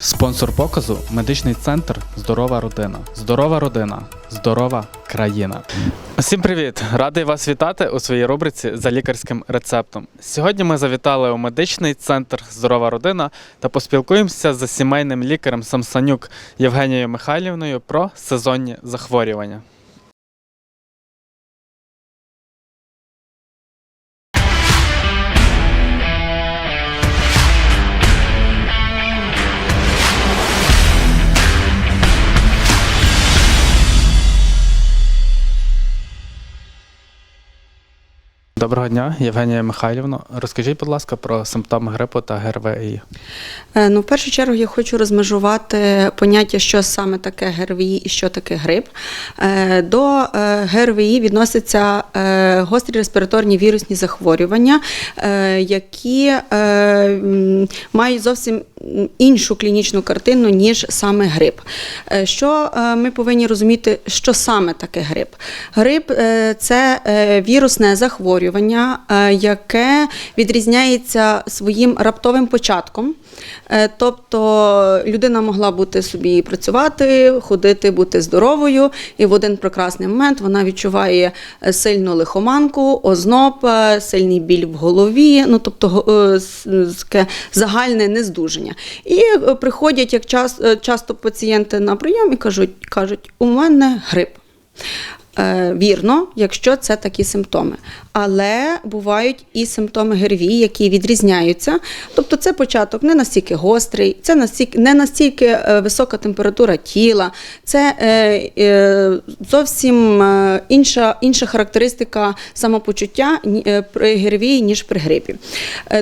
Спонсор показу медичний центр Здорова родина. Здорова родина, здорова країна. Всім привіт! Радий вас вітати у своїй рубриці за лікарським рецептом. Сьогодні ми завітали у медичний центр Здорова родина та поспілкуємося з сімейним лікарем Самсанюк Євгенією Михайлівною про сезонні захворювання. Доброго дня, Євгенія Михайлівна. Розкажіть, будь ласка, про симптоми грипу та ГРВІ. Е, Ну, в першу чергу я хочу розмежувати поняття, що саме таке ГРВІ і що таке грип. Е, До е, ГРВІ відносяться гострі респіраторні вірусні захворювання, які мають зовсім іншу клінічну картину, ніж саме грип. Е, Що е, ми повинні розуміти, що саме таке грип? Грип е, це вірусне захворювання, яке відрізняється своїм раптовим початком. Тобто людина могла бути собі працювати, ходити, бути здоровою, і в один прекрасний момент вона відчуває сильну лихоманку, озноб, сильний біль в голові, ну тобто таке загальне нездужання. І е, приходять як час, е, часто пацієнти на прийом і кажуть, кажуть, у мене грип. Е, Вірно, якщо це такі симптоми. Але бувають і симптоми ГРВІ, які відрізняються. Тобто це початок не настільки гострий, це настільки, не настільки е, висока температура тіла, це е, е, зовсім е, інша, інша характеристика самопочуття при ГРВІ, ніж при грипі.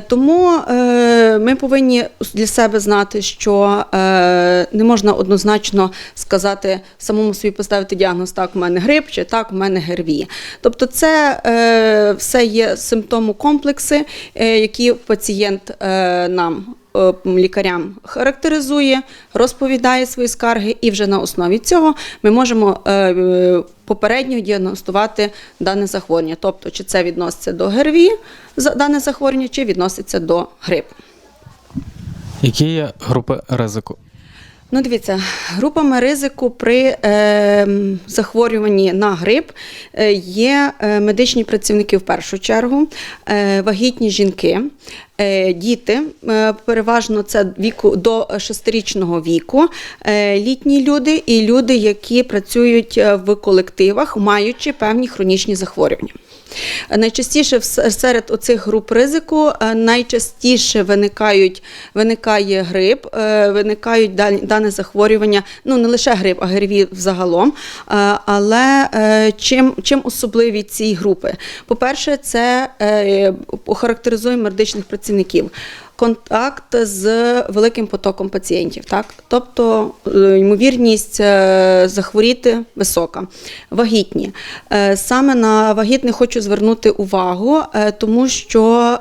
Тому е, ми повинні для себе знати, що е, не можна однозначно сказати, самому собі поставити діагноз, так, у мене грип, чи так, у мене ГРВІ. Тобто це е, все є симптомокомплекси, е, які пацієнт е, нам. е, Лікарям характеризує, розповідає свої скарги, і вже на основі цього ми можемо е, попередньо діагностувати дане захворювання. Тобто, чи це відноситься до ГРВІ, дане захворювання, чи відноситься до грипу. Які є групи ризику? Ну, дивіться, групами ризику при е, захворюванні на грип е, є е, медичні працівники в першу чергу, е, вагітні жінки, е, діти, е, переважно це віку до 6-річного віку, е, літні люди і люди, які працюють е, в колективах, маючи певні хронічні захворювання. Найчастіше серед оцих груп ризику е, найчастіше виникають, виникає грип, е, виникають дане захворювання, ну не лише грип, а гриві взагалом. Е, Але чим, чим особливі ці групи? По-перше, це охарактеризує медичних працівників. Контакт з великим потоком пацієнтів, так тобто е, ймовірність е, захворіти висока, вагітні. Е, Саме на вагітних хочу звернути увагу, тому що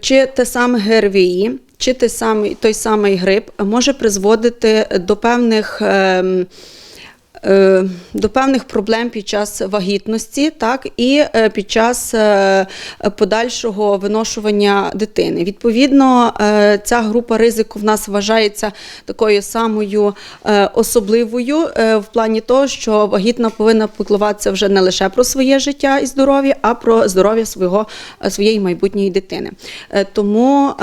чи те саме ГРВІ, чи той самий, той самий грип може призводити до певних. Е, До певних проблем під час вагітності, так і е, під час е, подальшого виношування дитини. Відповідно, ця група ризику в нас вважається такою самою особливою в плані того, що вагітна повинна піклуватися вже не лише про своє життя і здоров'я, а про здоров'я свого своєї майбутньої дитини. Тому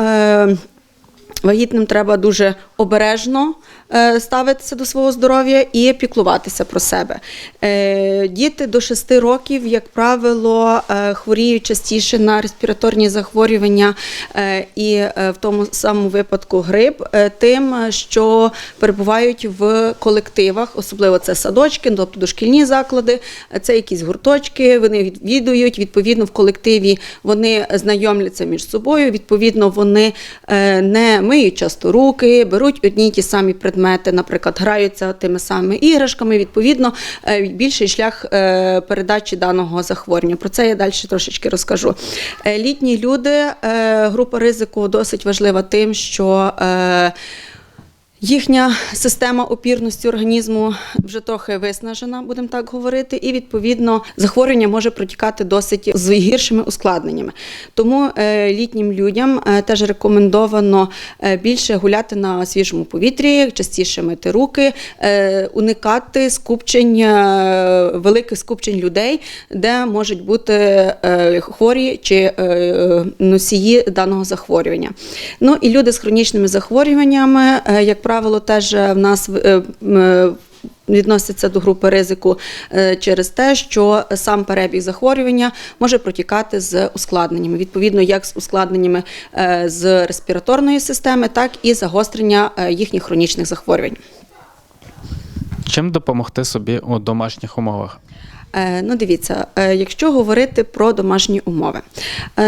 Вагітним треба дуже обережно е, ставитися до свого здоров'я і піклуватися про себе. Е, Діти до 6 років, як правило, е, хворіють частіше на респіраторні захворювання і в тому самому випадку грип, тим, що перебувають в колективах, особливо це садочки, тобто дошкільні заклади, це якісь гурточки, вони відвідують, відповідно, в колективі вони знайомляться між собою, відповідно, вони не миють часто руки, беруть одні й ті самі предмети, наприклад, граються тими самими іграшками. Відповідно, е, більший шлях е, передачі даного захворювання. Про це я далі трошечки розкажу. Е, Літні люди, група ризику досить важлива тим, що Їхня система опірності організму вже трохи виснажена, будемо так говорити, і відповідно захворювання може протікати досить з гіршими ускладненнями. Тому е, літнім людям е, теж рекомендовано е, більше гуляти на свіжому повітрі, частіше мити руки, уникати скупчень, великих скупчень людей, де можуть бути хворі чи носії даного захворювання. Ну і люди з хронічними захворюваннями, як правило, теж е, в нас е, е, Відносяться до групи ризику через те, що сам перебіг захворювання може протікати з ускладненнями, відповідно, як з ускладненнями з респіраторної системи, так і загострення їхніх хронічних захворювань. Чим допомогти собі у домашніх умовах? Ну, дивіться, якщо говорити про домашні умови,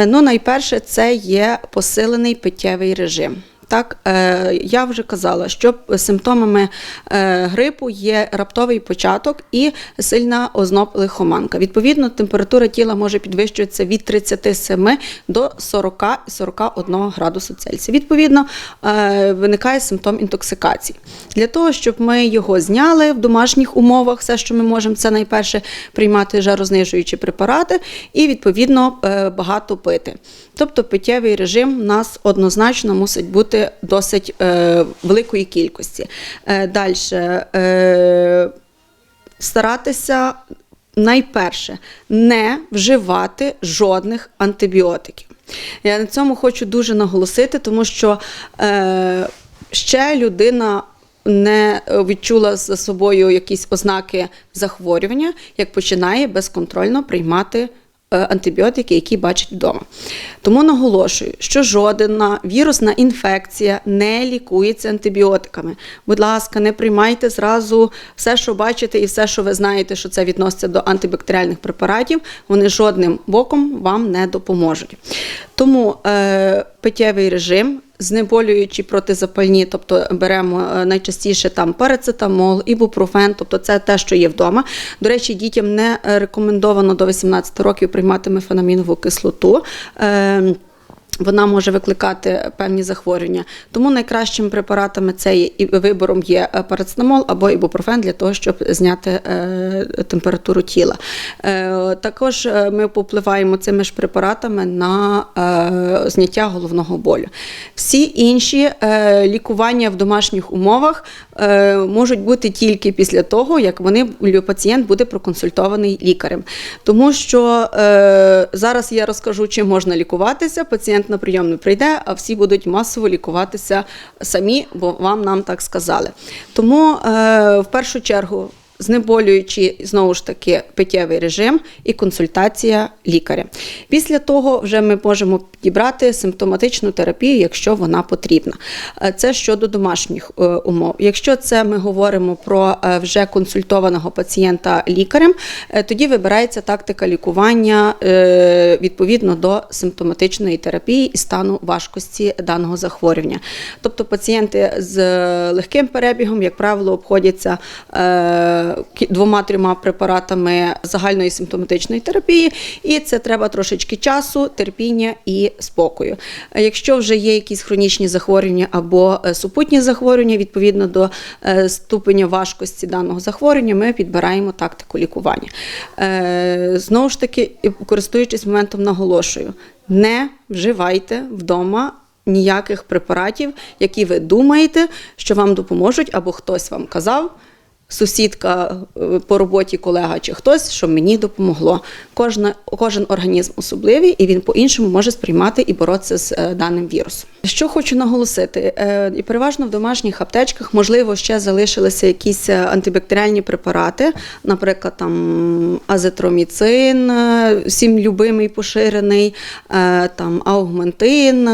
ну найперше це є посилений питєвий режим. Так, е, я вже казала, що симптомами е, грипу є раптовий початок і сильна озноб лихоманка. Відповідно, температура тіла може підвищуватися від 37 до 40-41 градусу Цельсія. Відповідно, е, виникає симптом інтоксикації. Для того, щоб ми його зняли в домашніх умовах, все, що ми можемо, це найперше приймати жарознижуючі препарати і відповідно багато пити. Тобто питєвий режим у нас однозначно мусить бути досить е, великої кількості. Е, Далі е, старатися найперше не вживати жодних антибіотиків. Я на цьому хочу дуже наголосити, тому що е, ще людина не відчула за собою якісь ознаки захворювання, як починає безконтрольно приймати антибіотики, які бачить вдома. Тому наголошую, що жодна вірусна інфекція не лікується антибіотиками. Будь ласка, не приймайте зразу все, що бачите, і все, що ви знаєте, що це відноситься до антибактеріальних препаратів, вони жодним боком вам не допоможуть. Тому е, питєвий режим. Знеболюючі протизапальні, тобто беремо е, найчастіше там парацетамол, ібупрофен, тобто це те, що є вдома. До речі, дітям не рекомендовано до 18 років приймати мефенамінову кислоту. Вона може викликати певні захворювання. Тому найкращими препаратами це є і вибором є е, парацетамол або ібупрофен для того, щоб зняти е, температуру тіла. Е, також ми попливаємо цими ж препаратами на зняття головного болю. Всі інші лікування в домашніх умовах можуть бути тільки після того, як вони пацієнт буде проконсультований лікарем. Тому що зараз я розкажу, чим можна лікуватися. Пацієнт на прийом не прийде, а всі будуть масово лікуватися самі, бо вам нам так сказали. Тому е, в першу чергу. Знеболюючи знову ж таки питєвий режим і консультація лікаря. Після того вже ми можемо підібрати симптоматичну терапію, якщо вона потрібна. Е, Це щодо домашніх е, умов. Якщо це ми говоримо про е, вже консультованого пацієнта лікарем, тоді вибирається тактика лікування відповідно до симптоматичної терапії і стану важкості даного захворювання. Тобто пацієнти з легким перебігом, як правило, обходяться двома-трьома препаратами загальної симптоматичної терапії, і це треба трошечки часу, терпіння і спокою. Е, Якщо вже є якісь хронічні захворювання або е, супутні захворювання, відповідно до е, ступеня важкості даного захворювання, ми підбираємо тактику лікування. Знову ж таки, користуючись моментом, наголошую: не вживайте вдома ніяких препаратів, які ви думаєте, що вам допоможуть, або хтось вам казав. Сусідка е, по роботі, колега чи хтось, що мені допомогло. Кожна, кожен організм особливий, і він по-іншому може сприймати і боротися з е, даним вірусом. Що хочу наголосити, е, і переважно в домашніх аптечках, можливо, ще залишилися якісь антибактеріальні препарати, наприклад, там азетроміцин, всім любимий поширений, там аугментин,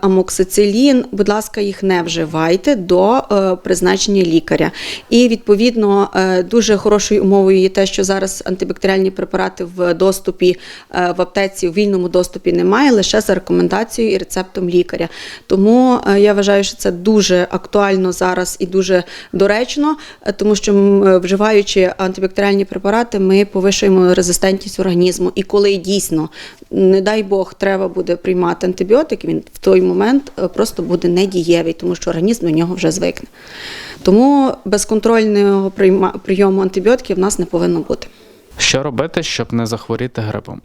амоксицилін. Будь ласка, їх не вживайте до призначення лікаря. І відповідно е, дуже хорошою умовою є те, що зараз антибактеріальні препарати в доступі е, в аптеці, в вільному доступі немає, лише за рекомендацією і рецептом лікаря. Тому е, я вважаю, що це дуже актуально зараз і дуже доречно, тому що вживаючи антибактеріальні препарати, ми повищуємо резистентність організму. І коли дійсно не дай Бог, треба буде приймати антибіотик, він в той момент просто буде недієвий, тому що організм до нього вже звикне. Тому безконтрольного прийому антибіотиків в нас не повинно бути. Що робити, щоб не захворіти грипом?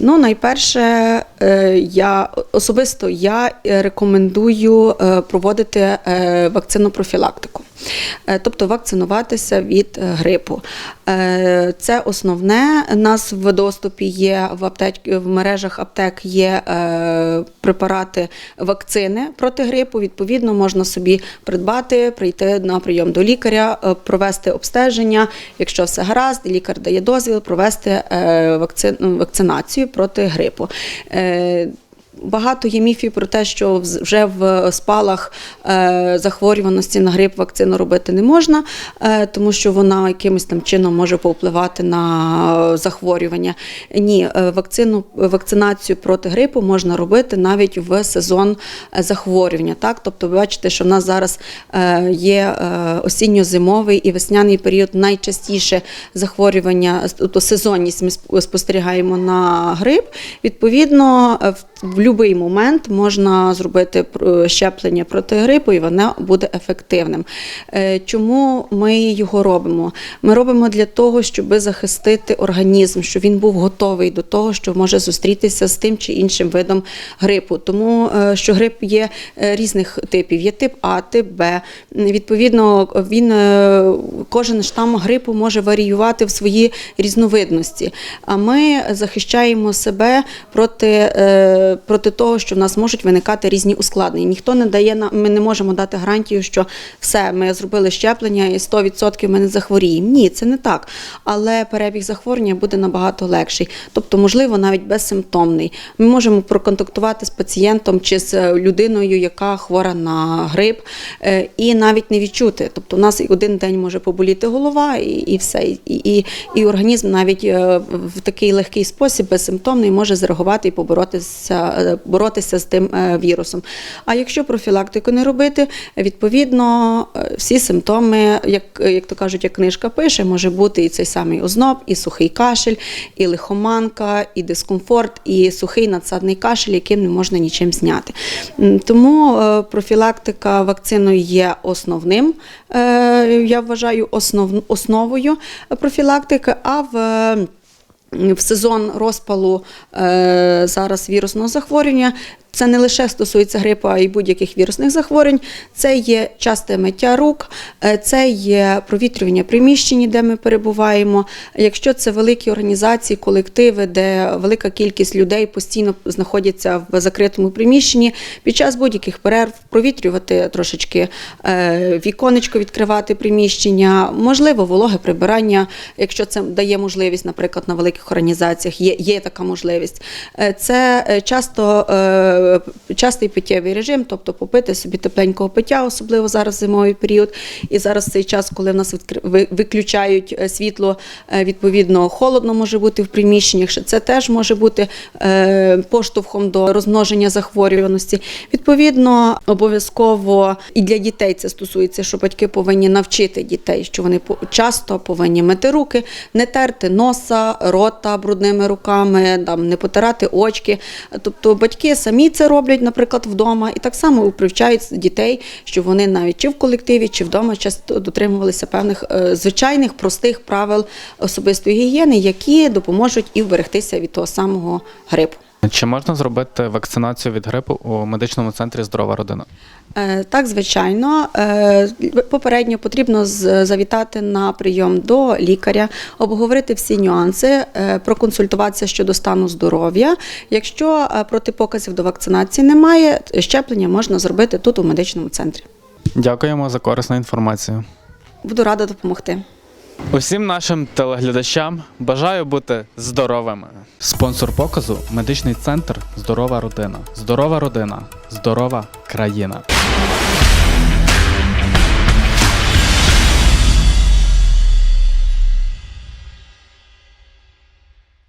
Ну, найперше, е, я особисто я е, рекомендую е, проводити вакцинну профілактику. Тобто вакцинуватися від грипу. Це основне. У нас в доступі є в аптеч... в мережах аптек є препарати вакцини проти грипу. Відповідно, можна собі придбати, прийти на прийом до лікаря, провести обстеження. Якщо все гаразд, лікар дає дозвіл провести вакцинацію проти грипу. Е, Багато є міфів про те, що вже в спалах е, захворюваності на грип вакцину робити не можна, е, тому що вона якимось там чином може повпливати на захворювання. Ні, е, вакцину, вакцинацію проти грипу можна робити навіть в сезон е, захворювання. Так? Тобто, ви бачите, що в нас зараз е, є е, осінньо-зимовий і весняний період найчастіше захворювання, тобто сезонність ми спостерігаємо на грип. Відповідно, е, в будь-який момент можна зробити щеплення проти грипу, і воно буде ефективним. Е, Чому ми його робимо? Ми робимо для того, щоб захистити організм, щоб він був готовий до того, що може зустрітися з тим чи іншим видом грипу. Тому е, що грип є е, різних типів. Є тип А, тип Б. Відповідно, він е, кожен штам грипу може варіювати в своїй різновидності. А ми захищаємо себе проти, е, проти того, що в нас можуть виникати різні ускладнення. Ніхто не дає нам, ми не можемо дати гарантію, що все, ми зробили щеплення і 100% ми не захворіємо. Ні, це не так. Але перебіг захворювання буде набагато легший, тобто, можливо, навіть безсимптомний. Ми можемо проконтактувати з пацієнтом чи з е, людиною, яка хвора на грип, е, і навіть не відчути. Тобто, у нас один день може поболіти голова, і, і все. І, і, і організм навіть е, в такий легкий спосіб, безсимптомний, може зреагувати і поборотися, боротися з тим е, вірусом. А якщо профілактику не робити, відповідно е, всі симптоми, як, як то кажуть, як книжка пише, може бути і цей самий озноб, і сухий кашель, і лихоманка, і дискомфорт, і сухий надсадний кашель, яким не можна нічим зняти. Тому е, профілактика вакциною є основним, е, я вважаю, основ, основою профілактики, а в в сезон розпалу е, зараз вірусного захворювання. Це не лише стосується грипу, а й будь-яких вірусних захворювань. Це є часте миття рук, е, це є провітрювання приміщень, де ми перебуваємо. Якщо це великі організації, колективи, де велика кількість людей постійно знаходяться в закритому приміщенні, під час будь-яких перерв провітрювати трошечки е, віконечко, відкривати приміщення, можливо, вологе прибирання, якщо це дає можливість, наприклад, на великих організаціях, є, є така можливість. Е, Це часто частий питєвий режим, тобто попити собі тепленького пиття, особливо зараз зимовий період. І зараз цей час, коли в нас виключають е, світло, е, відповідно, холодно може бути в приміщеннях. Це теж може бути е, поштовхом до розмноження захворюваності. Відповідно, обов'язково і для дітей це стосується, що батьки повинні навчити дітей, що вони часто повинні мити руки, не терти носа, рота брудними руками, там, не потирати очки. Тобто батьки самі це роблять, наприклад, вдома, і так само привчають дітей, щоб вони навіть чи в колективі, чи вдома часто дотримувалися певних е, звичайних простих правил особистої гігієни, які допоможуть і вберегтися від того самого грипу. Чи можна зробити вакцинацію від грипу у медичному центрі Здорова родина? Е, Так, звичайно. Е, Попередньо потрібно завітати на прийом до лікаря, обговорити всі нюанси, е, проконсультуватися щодо стану здоров'я. Якщо протипоказів до вакцинації немає, щеплення можна зробити тут у медичному центрі. Дякуємо за корисну інформацію. Буду рада допомогти. Усім нашим телеглядачам бажаю бути здоровими. Спонсор показу медичний центр Здорова родина. Здорова родина, здорова країна.